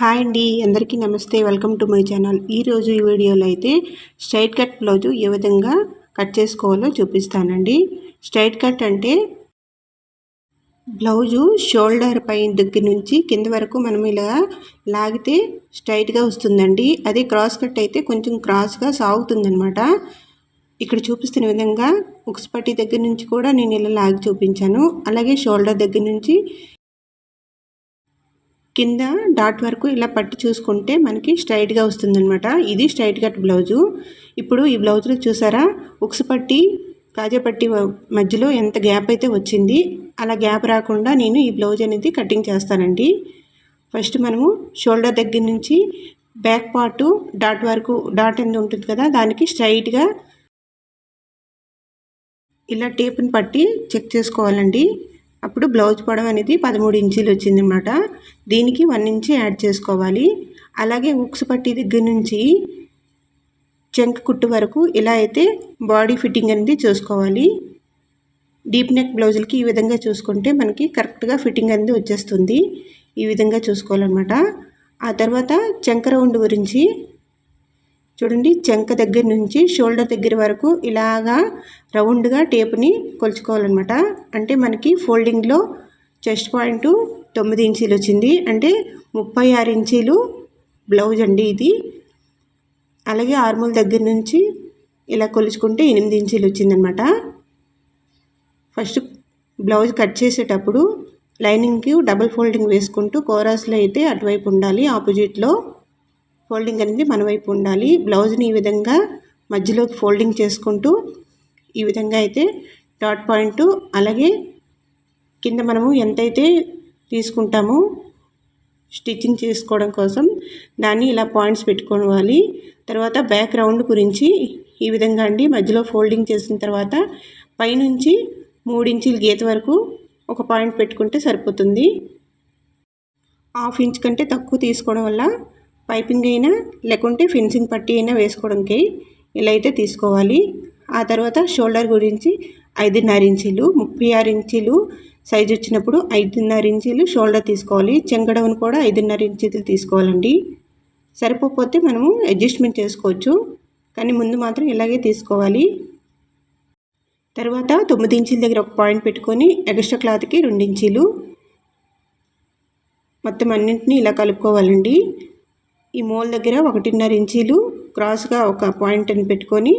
Hi అండి అందరికీ నమస్తే. Welcome to my channel. ఈరోజు ఈ వీడియోలో అయితే స్ట్రైట్ కట్ బ్లౌజు ఏ విధంగా కట్ చేసుకోవాలో చూపిస్తానండి. స్ట్రైట్ కట్ అంటే బ్లౌజు షోల్డర్ పై దగ్గర నుంచి కింద వరకు మనం ఇలా లాగితే స్ట్రైట్గా వస్తుందండి. అదే క్రాస్ కట్ అయితే కొంచెం క్రాస్గా సాగుతుందనమాట ఇక్కడ చూపిస్తున్న విధంగా ఉక్స్పట్టి దగ్గర నుంచి కూడా నేను ఇలా లాగి చూపించాను. అలాగే షోల్డర్ దగ్గర నుంచి కింద డాట్ వరకు ఇలా పట్టి చూసుకుంటే మనకి స్ట్రైట్గా వస్తుందన్నమాట. ఇది స్ట్రైట్ కట్ బ్లౌజు ఇప్పుడు ఈ బ్లౌజ్లో చూసారా? ఉక్స్ పట్టి కాజాపట్టి మధ్యలో ఎంత గ్యాప్ అయితే వచ్చింది అలా గ్యాప్ రాకుండా నేను ఈ బ్లౌజ్ అనేది కటింగ్ చేస్తానండి. ఫస్ట్ మనము షోల్డర్ దగ్గర నుంచి బ్యాక్ పార్టు డాట్ వరకు డాట్ ఎంత ఉంటుంది కదా దానికి స్ట్రైట్గా ఇలా టేప్ని పట్టి చెక్ చేసుకోవాలండి. అప్పుడు బ్లౌజ్ పొడవు అనేది పదమూడు ఇంచీలు వచ్చిందనమాట దీనికి వన్ ఇంచీ యాడ్ చేసుకోవాలి. అలాగే ఉక్స్ పట్టి దగ్గర నుంచి చెంక కుట్టు వరకు ఇలా అయితే బాడీ ఫిట్టింగ్ అనేది చూసుకోవాలి. డీప్ నెక్ బ్లౌజులకి ఈ విధంగా చూసుకుంటే మనకి కరెక్ట్గా ఫిట్టింగ్ అనేది వచ్చేస్తుంది. ఈ విధంగా చూసుకోవాలన్నమాట. ఆ తర్వాత చెంక రౌండ్ గురించి చూడండి చెంక దగ్గర నుంచి షోల్డర్ దగ్గర వరకు ఇలాగా రౌండ్గా టేప్ని కొలుచుకోవాలన్నమాట. అంటే మనకి ఫోల్డింగ్లో చెస్ట్ పాయింట్ తొమ్మిది ఇంచీలు వచ్చింది. అంటే ముప్పై ఆరు ఇంచీలు బ్లౌజ్ అండి ఇది. అలాగే ఆర్మూల్ దగ్గర నుంచి ఇలా కొలుచుకుంటే ఎనిమిది ఇంచీలు వచ్చిందనమాట ఫస్ట్ బ్లౌజ్ కట్ చేసేటప్పుడు లైనింగ్కి డబుల్ ఫోల్డింగ్ వేసుకుంటూ కోరాస్లో అయితే అటువైపు ఉండాలి ఆపోజిట్లో. ఫోల్డింగ్ అనేది మన వైపు ఉండాలి. బ్లౌజ్ని ఈ విధంగా మధ్యలోకి ఫోల్డింగ్ చేసుకుంటూ ఈ విధంగా అయితే డాట్ పాయింట్ అలాగే కింద మనము ఎంతైతే తీసుకుంటామో స్టిచ్చింగ్ చేసుకోవడం కోసం దాన్ని ఇలా పాయింట్స్ పెట్టుకోవాలి. తర్వాత బ్యాక్ రౌండ్ గురించి ఈ విధంగా అండి. మధ్యలో ఫోల్డింగ్ చేసిన తర్వాత పైనుంచి మూడించీల గీత వరకు ఒక పాయింట్ పెట్టుకుంటే సరిపోతుంది. హాఫ్ ఇంచ్ కంటే తక్కువ తీసుకోవడం వల్ల పైపింగ్ అయినా లేకుంటే ఫెన్సింగ్ పట్టి అయినా వేసుకోవడానికి ఇలా అయితే తీసుకోవాలి. ఆ తర్వాత షోల్డర్ గురించి ఐదున్నర ఇంచీలు ముప్పై ఆరు ఇంచీలు సైజు వచ్చినప్పుడు ఐదున్నర ఇంచీలు షోల్డర్ తీసుకోవాలి. చెంగడవను కూడా ఐదున్నర ఇంచీలు తీసుకోవాలండి. సరిపోతే మనము అడ్జస్ట్మెంట్ చేసుకోవచ్చు. కానీ ముందు మాత్రం ఇలాగే తీసుకోవాలి. తర్వాత తొమ్మిది ఇంచీల దగ్గర ఒక పాయింట్ పెట్టుకొని ఎక్స్ట్రా క్లాత్కి రెండు ఇంచీలు. మొత్తం అన్నింటినీ ఇలా కలుపుకోవాలండి. ఈ మోల్ దగ్గర ఒకటిన్నర ఇంచీలు క్రాస్గా ఒక పాయింట్ అని పెట్టుకొని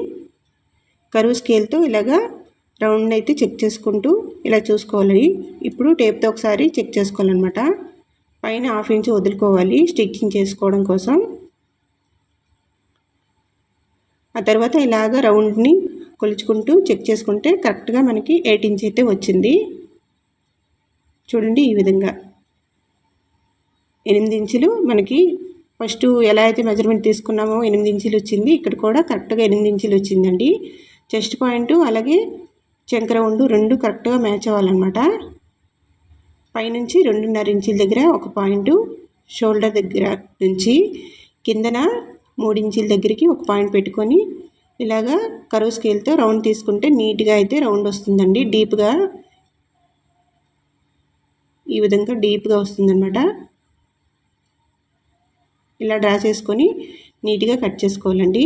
కరువు స్కేల్తో ఇలాగా రౌండ్ అయితే చెక్ చేసుకుంటూ ఇలా చూసుకోవాలి. ఇప్పుడు టేప్తో ఒకసారి చెక్ చేసుకోవాలన్నమాట. పైన హాఫ్ ఇంచ్ వదులుకోవాలి స్టిచ్చింగ్ చేసుకోవడం కోసం. ఆ తర్వాత ఇలాగ రౌండ్ని కొలుచుకుంటూ చెక్ చేసుకుంటే కరెక్ట్గా మనకి ఎయిట్ ఇంచ్ అయితే వచ్చింది. చూడండి ఈ విధంగా. ఎనిమిది ఇంచులు మనకి ఫస్ట్ ఎలా అయితే మెజర్మెంట్ తీసుకున్నామో ఎనిమిది ఇంచులు వచ్చింది. ఇక్కడ కూడా కరెక్ట్గా ఎనిమిది ఇంచులు వచ్చిందండి. చెస్ట్ పాయింట్ అలాగే చంకర ఉండు రెండు కరెక్ట్గా మ్యాచ్ అవ్వాలన్నమాట. పైనుంచి రెండున్నర ఇంచుల దగ్గర ఒక పాయింట్ షోల్డర్ దగ్గర నుంచి కిందన మూడు ఇంచుల దగ్గరికి ఒక పాయింట్ పెట్టుకొని ఇలాగా కరువు స్కేల్తో రౌండ్ తీసుకుంటే నీట్గా అయితే రౌండ్ వస్తుందండి. డీప్గా ఈ విధంగా డీప్గా వస్తుందన్నమాట. ఇలా డ్రా చేసుకొని నీట్గా కట్ చేసుకోవాలండి.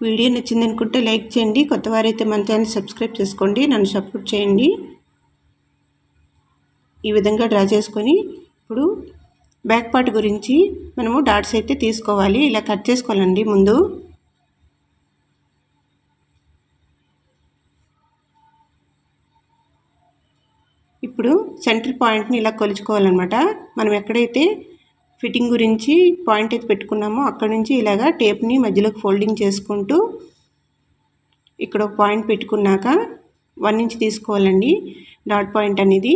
వీడియో నచ్చింది అనుకుంటే లైక్ చేయండి. కొత్త వారైతే మన ఛానల్ సబ్స్క్రైబ్ చేసుకోండి. నన్ను సపోర్ట్ చేయండి. ఈ విధంగా డ్రా చేసుకొని ఇప్పుడు బ్యాక్ పార్ట్ గురించి మనము డాట్స్ అయితే తీసుకోవాలి. ఇలా కట్ చేసుకోవాలండి ముందు. ఇప్పుడు సెంటర్ పాయింట్ని ఇలా కొలుచుకోవాలన్నమాట. మనం ఎక్కడైతే ఫిట్టింగ్ గురించి పాయింట్ అయితే పెట్టుకున్నామో అక్కడ నుంచి ఇలాగా టేప్ని మధ్యలోకి ఫోల్డింగ్ చేసుకుంటూ ఇక్కడ ఒక పాయింట్ పెట్టుకున్నాక వన్ ఇంచ్ తీసుకోవాలండి. డాట్ పాయింట్ అనేది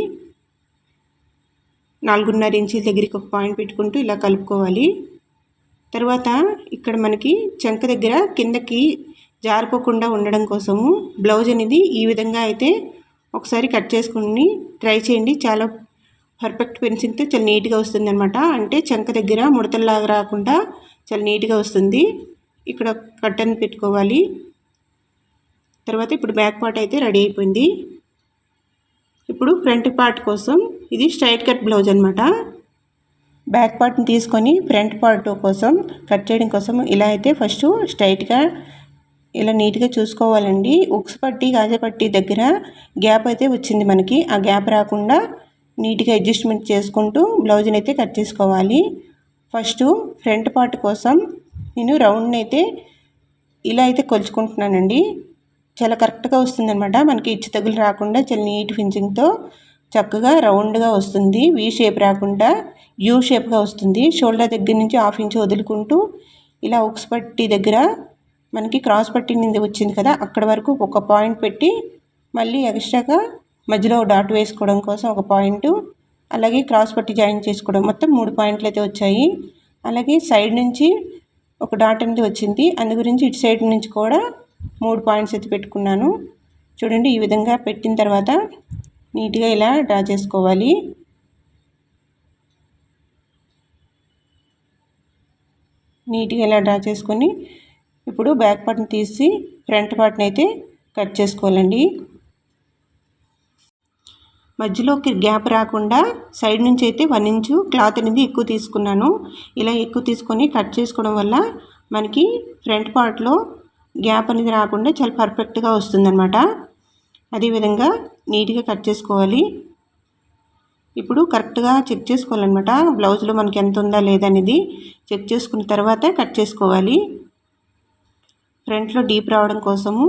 నాలుగున్నర ఇంచుల దగ్గరికి ఒక పాయింట్ పెట్టుకుంటూ ఇలా కలుపుకోవాలి. తర్వాత ఇక్కడ మనకి చెంక దగ్గర కిందకి జారిపోకుండా ఉండడం కోసము బ్లౌజ్ అనేది ఈ విధంగా అయితే ఒకసారి కట్ చేసుకుని ట్రై చేయండి. చాలా పర్ఫెక్ట్ ఫినిషింగ్తో చాలా నీట్గా వస్తుంది అనమాట అంటే చంక దగ్గర ముడతల్లాగా రాకుండా చాలా నీట్గా వస్తుంది. ఇక్కడ కట్టన్ పెట్టుకోవాలి. తర్వాత ఇప్పుడు బ్యాక్ పార్ట్ అయితే రెడీ అయిపోయింది. ఇప్పుడు ఫ్రంట్ పార్ట్ కోసం ఇది స్ట్రైట్ కట్ బ్లౌజ్ అనమాట బ్యాక్ పార్ట్ని తీసుకొని ఫ్రంట్ పార్ట్ కోసం కట్ చేయడం కోసం ఇలా అయితే ఫస్ట్ స్ట్రైట్గా ఇలా నీట్గా చూసుకోవాలండి. ఉక్స్ పట్టి గాజా పట్టి దగ్గర గ్యాప్ అయితే వచ్చింది మనకి. ఆ గ్యాప్ రాకుండా నీట్గా అడ్జస్ట్మెంట్ చేసుకుంటూ బ్లౌజ్ని అయితే కట్ చేసుకోవాలి. ఫస్ట్ ఫ్రంట్ పార్ట్ కోసం నేను రౌండ్ని అయితే ఇలా అయితే కొలుచుకుంటున్నానండి. చాలా కరెక్ట్గా వస్తుందన్నమాట. మనకి ఇచ్చి తగులు రాకుండా చాలా నీట్ ఫినిషింగ్తో చక్కగా రౌండ్గా వస్తుంది. వీ షేప్ రాకుండా యూ షేప్గా వస్తుంది. షోల్డర్ దగ్గర నుంచి హాఫ్ ఇంచ్ వదులుకుంటూ ఇలా ఉక్స్ పట్టి దగ్గర మనకి క్రాస్ పట్టి వచ్చింది కదా అక్కడ వరకు ఒక పాయింట్ పెట్టి మళ్ళీ ఎక్స్ట్రాగా మధ్యలో డాట్ వేసుకోవడం కోసం ఒక పాయింట్ అలాగే క్రాస్ పట్టి జాయిన్ చేసుకోవడం. మొత్తం మూడు పాయింట్లు అయితే వచ్చాయి. అలాగే సైడ్ నుంచి ఒక డాట్ అనేది వచ్చింది. అందు గురించి ఇటు సైడ్ నుంచి కూడా మూడు పాయింట్స్ అయితే పెట్టుకున్నాను. చూడండి ఈ విధంగా పెట్టిన తర్వాత నీట్గా ఇలా డ్రా చేసుకోవాలి. నీట్గా ఇలా డ్రా చేసుకొని ఇప్పుడు బ్యాక్ పార్ట్ని తీసి ఫ్రంట్ పార్ట్ని అయితే కట్ చేసుకోవాలండి. మధ్యలోకి గ్యాప్ రాకుండా సైడ్ నుంచి అయితే వన్ ఇంచు క్లాత్ అనేది ఎక్కువ తీసుకున్నాను. ఇలా ఎక్కువ తీసుకొని కట్ చేసుకోవడం వల్ల మనకి ఫ్రంట్ పార్ట్లో గ్యాప్ అనేది రాకుండా చాలా పర్ఫెక్ట్గా వస్తుందన్నమాట. అదేవిధంగా నీట్గా కట్ చేసుకోవాలి. ఇప్పుడు కరెక్ట్గా చెక్ చేసుకోవాలన్నమాట. బ్లౌజ్లో మనకి ఎంత ఉందా లేదా అనేది చెక్ చేసుకున్న తర్వాత కట్ చేసుకోవాలి. ఫ్రంట్లో డీప్ రావడం కోసము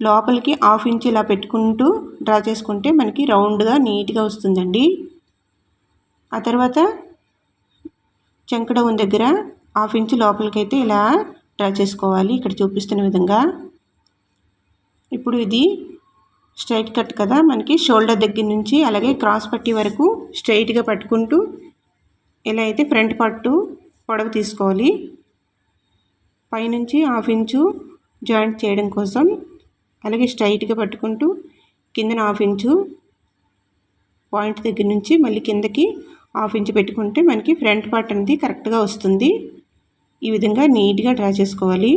లోపలికి హాఫ్ ఇంచ్ ఇలా పెట్టుకుంటూ డ్రా చేసుకుంటే మనకి రౌండ్గా నీట్గా వస్తుందండి. ఆ తర్వాత చంకడౌన్ దగ్గర హాఫ్ ఇంచ్ లోపలికి అయితే ఇలా డ్రా చేసుకోవాలి. ఇక్కడ చూపిస్తున్న విధంగా. ఇప్పుడు ఇది స్ట్రైట్ కట్ కదా మనకి షోల్డర్ దగ్గర నుంచి అలాగే క్రాస్ పట్టి వరకు స్ట్రైట్గా పట్టుకుంటూ ఇలా అయితే ఫ్రంట్ పట్టు పొడవు తీసుకోవాలి. పైనుంచి హాఫ్ ఇంచు జాయింట్ చేయడం కోసం అలాగే స్ట్రైట్గా పట్టుకుంటూ కిందన హాఫ్ ఇంచు పాయింట్ దగ్గర నుంచి మళ్ళీ కిందకి హాఫ్ ఇంచు పెట్టుకుంటే మనకి ఫ్రంట్ పార్ట్ అనేది కరెక్ట్గా వస్తుంది. ఈ విధంగా నీట్గా డ్రా చేసుకోవాలి.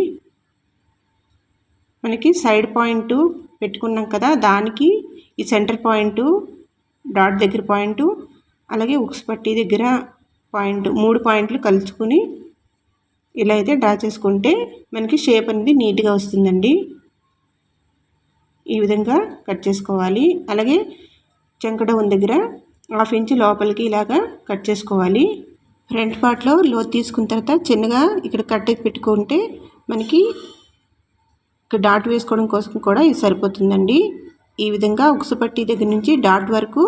మనకి సైడ్ పాయింట్ పెట్టుకున్నాం కదా దానికి ఈ సెంటర్ పాయింట్ డాట్ దగ్గర పాయింట్ అలాగే ఉక్స్ పట్టి దగ్గర పాయింట్ మూడు పాయింట్లు కలుసుకుని ఇలా అయితే డ్రా చేసుకుంటే మనకి షేప్ అనేది నీట్గా వస్తుందండి. ఈ విధంగా కట్ చేసుకోవాలి. అలాగే చంకడౌన్ దగ్గర హాఫ్ ఇంచ్ లోపలికి ఇలాగా కట్ చేసుకోవాలి. ఫ్రంట్ పార్ట్లో లో తీసుకున్న తర్వాత చిన్నగా ఇక్కడ కట్ పెట్టుకుంటే మనకి డాట్ వేసుకోవడం కోసం కూడా ఇది సరిపోతుందండి. ఈ విధంగా ఉక్సుపట్టి దగ్గర నుంచి డాట్ వరకు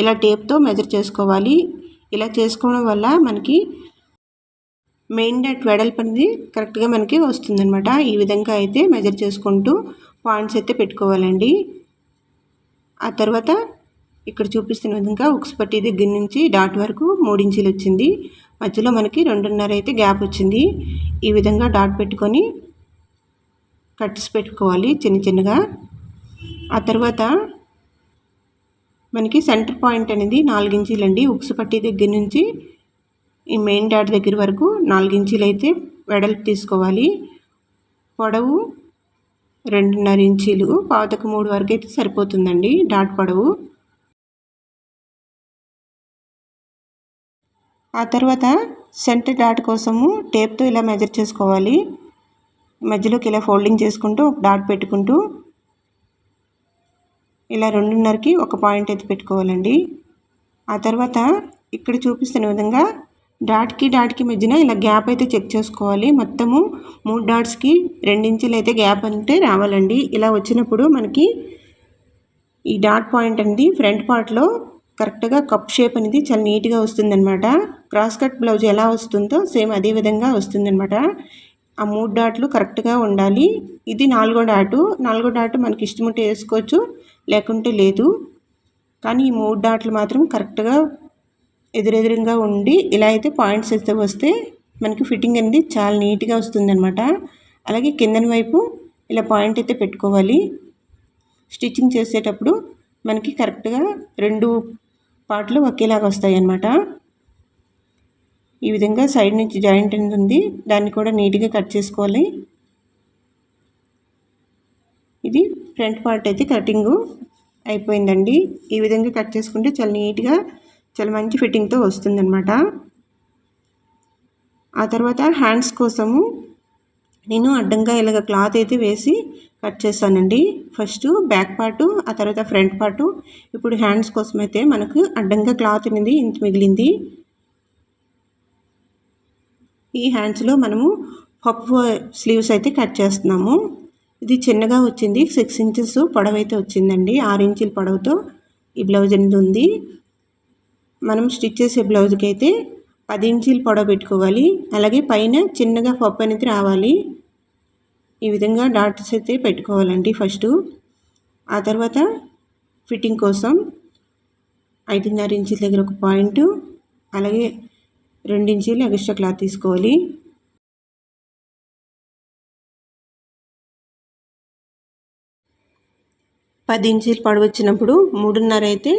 ఇలా టేప్తో మెజర్ చేసుకోవాలి. ఇలా చేసుకోవడం వల్ల మనకి మెయిన్ డెట్ వెడల్పు అనేది కరెక్ట్గా మనకి వస్తుందన్నమాట. ఈ విధంగా అయితే మెజర్ చేసుకుంటూ పాయింట్స్ అయితే పెట్టుకోవాలండి. ఆ తర్వాత ఇక్కడ చూపిస్తున్న విధంగా ఉక్స్ పట్టి దగ్గర నుంచి డాట్ వరకు మూడించీలు వచ్చింది. మధ్యలో మనకి రెండున్నర అయితే గ్యాప్ వచ్చింది. ఈ విధంగా డాట్ పెట్టుకొని కట్స్ పెట్టుకోవాలి చిన్న చిన్నగా. ఆ తర్వాత మనకి సెంటర్ పాయింట్ అనేది నాలుగించీలండి ఉక్స్ పట్టి దగ్గర నుంచి ఈ మెయిన్ డాట్ దగ్గర వరకు నాలుగించీలు అయితే వెడల్పు తీసుకోవాలి. పొడవు రెండున్నర ఇంచీలు. పాతకు మూడు వరకు అయితే సరిపోతుందండి డాట్ పొడవు. ఆ తర్వాత సెంటర్ డాట్ కోసము టేప్తో ఇలా మెజర్ చేసుకోవాలి. మధ్యలోకి ఇలా ఫోల్డింగ్ చేసుకుంటూ ఒక డాట్ పెట్టుకుంటూ ఇలా రెండున్నరకి ఒక పాయింట్ అయితే పెట్టుకోవాలండి. ఆ తర్వాత ఇక్కడ చూపిస్తున్న విధంగా డాట్కి డాట్కి మధ్యన ఇలా గ్యాప్ అయితే చెక్ చేసుకోవాలి. మొత్తము మూడు డాట్స్కి రెండించులు అయితే గ్యాప్ అంటే రావాలండి. ఇలా వచ్చినప్పుడు మనకి ఈ డాట్ పాయింట్ అనేది ఫ్రంట్ పార్ట్లో కరెక్ట్గా కప్ షేప్ అనేది చాలా నీట్గా వస్తుందన్నమాట. క్రాస్ కట్ బ్లౌజ్ ఎలా వస్తుందో సేమ్ అదే విధంగా వస్తుందన్నమాట. ఆ మూడు డాట్లు కరెక్ట్గా ఉండాలి. ఇది నాలుగో డాటు. నాలుగో డాటు మనకి ఇష్టముంటే వేసుకోవచ్చు లేకుంటే లేదు. కానీ ఈ మూడు డాట్లు మాత్రం కరెక్ట్గా ఎదురెదురుగా ఉండి ఇలా అయితే పాయింట్స్ అయితే వస్తే మనకి ఫిట్టింగ్ అనేది చాలా నీట్గా వస్తుందన్నమాట. అలాగే కిందన వైపు ఇలా పాయింట్ అయితే పెట్టుకోవాలి. స్టిచ్చింగ్ చేసేటప్పుడు మనకి కరెక్ట్గా రెండు పార్ట్లు ఒకేలాగా వస్తాయి అన్నమాట ఈ విధంగా సైడ్ నుంచి జాయింట్ అనేది ఉంది. దాన్ని కూడా నీట్గా కట్ చేసుకోవాలి. ఇది ఫ్రంట్ పార్ట్ అయితే కటింగు అయిపోయిందండి. ఈ విధంగా కట్ చేసుకుంటే చాలా నీట్గా చాలా మంచి ఫిట్టింగ్తో వస్తుందన్నమాట. ఆ తర్వాత హ్యాండ్స్ కోసము నేను అడ్డంగా ఇలాగ క్లాత్ అయితే వేసి కట్ చేస్తానండి ఫస్ట్ బ్యాక్ పార్టు ఆ తర్వాత ఫ్రంట్ పార్టు. ఇప్పుడు హ్యాండ్స్ కోసం అయితే మనకు అడ్డంగా క్లాత్ అనేది ఇంత మిగిలింది. ఈ హ్యాండ్స్లో మనము పప్ స్లీవ్స్ అయితే కట్ చేస్తున్నాము. ఇది చిన్నగా వచ్చింది సిక్స్ ఇంచెస్ పొడవైతే వచ్చిందండి. ఆరు ఇంచుల పొడవుతో ఈ బ్లౌజ్ అనేది ఉంది. మనం స్టిచ్ చేసే బ్లౌజ్కి అయితే పది ఇంచీలు పొడవ పెట్టుకోవాలి. అలాగే పైన చిన్నగా పప్పు అనేది రావాలి. ఈ విధంగా డాట్స్ అయితే పెట్టుకోవాలండి ఫస్ట్. ఆ తర్వాత ఫిట్టింగ్ కోసం ఐదున్నర ఇంచుల దగ్గర ఒక పాయింట్ అలాగే రెండు ఇంచీలు ఎక్స్ట్రా క్లాత్ తీసుకోవాలి. పది ఇంచీలు పొడవచ్చినప్పుడు మూడున్నర అయితే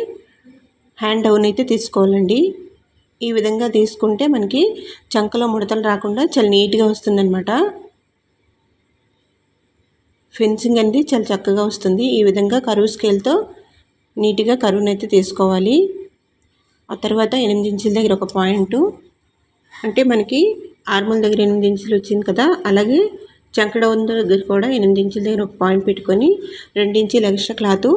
హ్యాండ్ డౌన్ అయితే తీసుకోవాలండి. ఈ విధంగా తీసుకుంటే మనకి చంకలో ముడతలు రాకుండా చాలా నీట్గా వస్తుందన్నమాట. ఫెన్సింగ్ అనేది చాలా చక్కగా వస్తుంది. ఈ విధంగా కరువు స్కేల్తో నీట్గా కరువును అయితే తీసుకోవాలి. ఆ తర్వాత ఎనిమిది ఇంచుల దగ్గర ఒక పాయింట్. అంటే మనకి ఆర్మల్ దగ్గర ఎనిమిది ఇంచులు వచ్చింది కదా అలాగే చంకడ దగ్గర కూడా ఎనిమిది ఇంచుల దగ్గర ఒక పాయింట్ పెట్టుకొని రెండు ఇంచులు ఎక్స్ట్రా క్లాత్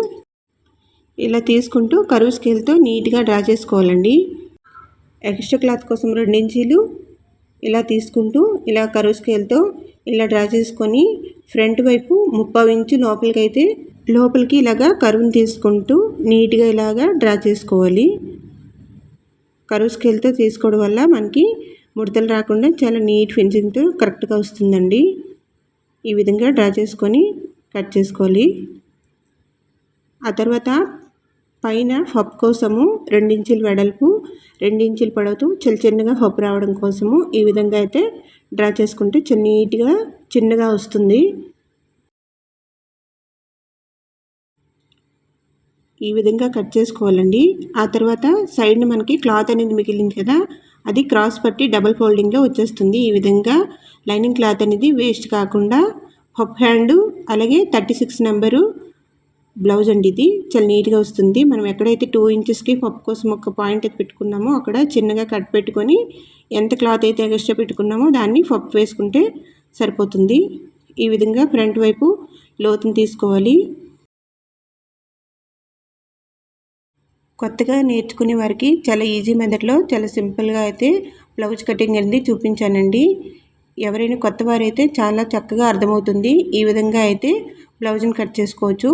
ఇలా తీసుకుంటూ కరువు స్కేల్తో నీట్గా డ్రా చేసుకోవాలండి. ఎక్స్ట్రా క్లాత్ కోసం రెండు ఇంచీలు ఇలా తీసుకుంటూ ఇలా కరువు స్కేల్తో ఇలా డ్రా చేసుకొని ఫ్రంట్ వైపు ముప్పై ఇంచు లోపలికి అయితే లోపలికి ఇలాగా కరువుని తీసుకుంటూ నీట్గా ఇలాగా డ్రా చేసుకోవాలి. కరువు స్కేల్తో తీసుకోవడం వల్ల మనకి ముడతలు రాకుండా చాలా నీట్ ఫినిషింగ్తో కరెక్ట్గా వస్తుందండి. ఈ విధంగా డ్రా చేసుకొని కట్ చేసుకోవాలి. ఆ తర్వాత పైన హబ్ కోసము రెండించులు వెడల్పు రెండించులు పొడవుతూ చిన్న చిన్నగా హబ్ రావడం కోసము ఈ విధంగా అయితే డ్రా చేసుకుంటే చిన్న నీట్గా చిన్నగా వస్తుంది. ఈ విధంగా కట్ చేసుకోవాలండి. ఆ తర్వాత సైడ్ని మనకి క్లాత్ అనేది మిగిలింది కదా అది క్రాస్ పట్టి డబల్ ఫోల్డింగ్లో వచ్చేస్తుంది. ఈ విధంగా లైనింగ్ క్లాత్ అనేది వేస్ట్ కాకుండా హప్ హ్యాండ్ అలాగే థర్టీ సిక్స్ నెంబరు బ్లౌజ్ అండి ఇది. చాలా నీట్గా వస్తుంది. మనం ఎక్కడైతే టూ ఇంచెస్కి పప్పు కోసం ఒక పాయింట్ అయితే పెట్టుకున్నామో అక్కడ చిన్నగా కట్ పెట్టుకొని ఎంత క్లాత్ అయితే ఎక్స్ట్రా పెట్టుకున్నామో దాన్ని పప్పు వేసుకుంటే సరిపోతుంది. ఈ విధంగా ఫ్రంట్ వైపు లోతుని తీసుకోవాలి. కొత్తగా నేర్చుకునే వారికి చాలా ఈజీ మెథడ్లో చాలా సింపుల్గా అయితే బ్లౌజ్ కటింగ్ అనేది చూపించానండి. ఎవరైనా కొత్త వారైతే చాలా చక్కగా అర్థమవుతుంది. ఈ విధంగా అయితే బ్లౌజ్ని కట్ చేసుకోవచ్చు.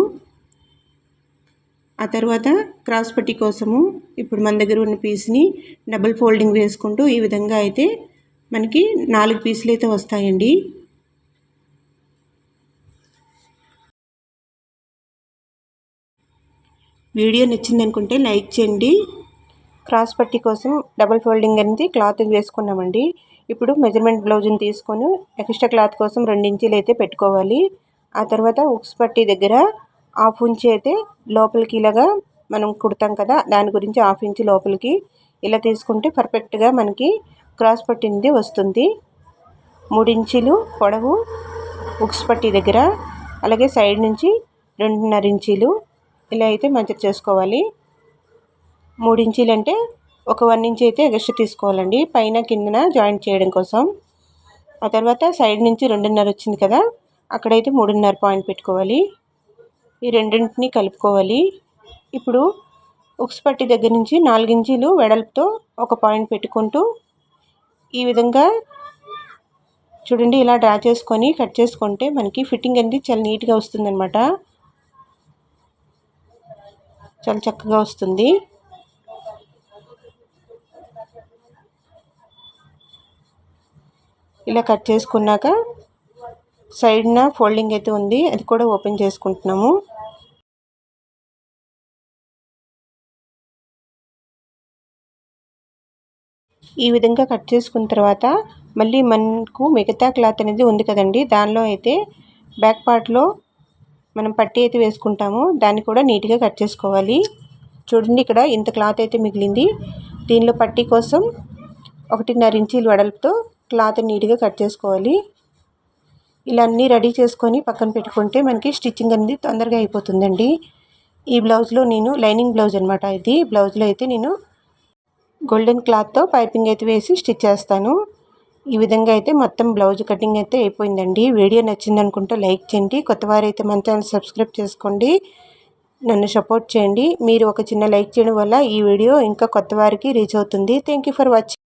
ఆ తర్వాత క్రాస్ పట్టి కోసము ఇప్పుడు మన దగ్గర ఉన్న పీస్ని డబుల్ ఫోల్డింగ్ వేసుకుంటూ ఈ విధంగా అయితే మనకి నాలుగు పీసులు అయితే వస్తాయండి. వీడియో నచ్చింది అనుకుంటే లైక్ చేయండి. క్రాస్ పట్టి కోసం డబుల్ ఫోల్డింగ్ అనేది క్లాత్ వేసుకున్నామండి. ఇప్పుడు మెజర్మెంట్ బ్లౌజ్ని తీసుకొని ఎక్స్ట్రా క్లాత్ కోసం రెండు ఇంచీలు అయితే పెట్టుకోవాలి. ఆ తర్వాత ఉక్స్ పట్టి దగ్గర హాఫ్ ఇంచ్ అయితే లోపలికి ఇలాగా మనం కుడతాం కదా దాని గురించి హాఫ్ ఇంచ్ లోపలికి ఇలా తీసుకుంటే పర్ఫెక్ట్గా మనకి క్రాస్ పట్టింది వస్తుంది. మూడించీలు పొడవు ఉక్స్ పట్టి దగ్గర అలాగే సైడ్ నుంచి రెండున్నర ఇంచీలు ఇలా అయితే మంచిగా చేసుకోవాలి. మూడు ఇంచీలు అంటే ఒక వన్ ఇంచ్ అయితే ఎగస్ట్ తీసుకోవాలండి పైన కిందన జాయింట్ చేయడం కోసం. ఆ తర్వాత సైడ్ నుంచి రెండున్నర వచ్చింది కదా అక్కడైతే మూడున్నర పాయింట్ పెట్టుకోవాలి. ఈ రెండింటిని కలుపుకోవాలి. ఇప్పుడు ఉక్స్ పట్టి దగ్గర నుంచి నాలుగించీలు వెడల్పుతో ఒక పాయింట్ పెట్టుకుంటూ ఈ విధంగా చూడండి ఇలా డ్రా చేసుకొని కట్ చేసుకుంటే మనకి ఫిట్టింగ్ అనేది చాలా నీట్గా వస్తుందన్నమాట. చాలా చక్కగా వస్తుంది. ఇలా కట్ చేసుకున్నాక సైడ్న ఫోల్డింగ్ అయితే ఉంది. అది కూడా ఓపెన్ చేసుకుంటున్నాము. ఈ విధంగా కట్ చేసుకున్న తర్వాత మళ్ళీ మనకు మిగతా క్లాత్ అనేది ఉంది కదండి. దానిలో అయితే బ్యాక్ పార్ట్లో మనం పట్టి అయితే వేసుకుంటాము. దాన్ని కూడా నీట్గా కట్ చేసుకోవాలి. చూడండి ఇక్కడ ఇంత క్లాత్ అయితే మిగిలింది. దీనిలో పట్టీ కోసం ఒకటిన్నర ఇంచీలు వెడల్పుతో క్లాత్ నీట్గా కట్ చేసుకోవాలి. ఇలా అన్నీ రెడీ చేసుకొని పక్కన పెట్టుకుంటే మనకి స్టిచ్చింగ్ అనేది తొందరగా అయిపోతుందండి. ఈ బ్లౌజ్లో నేను లైనింగ్ బ్లౌజ్ అనమాట ఇది. బ్లౌజ్లో అయితే నేను గోల్డెన్ క్లాత్తో పైపింగ్ అయితే వేసి స్టిచ్ చేస్తాను. ఈ విధంగా అయితే మొత్తం బ్లౌజ్ కటింగ్ అయితే అయిపోయిందండి. వీడియో నచ్చింది అనుకుంటే లైక్ చేయండి. కొత్త వారైతే మన ఛానల్ సబ్స్క్రైబ్ చేసుకోండి. నన్ను సపోర్ట్ చేయండి. మీరు ఒక చిన్న లైక్ చేయడం వల్ల ఈ వీడియో ఇంకా కొత్త వారికి రీచ్ అవుతుంది. Thank for watching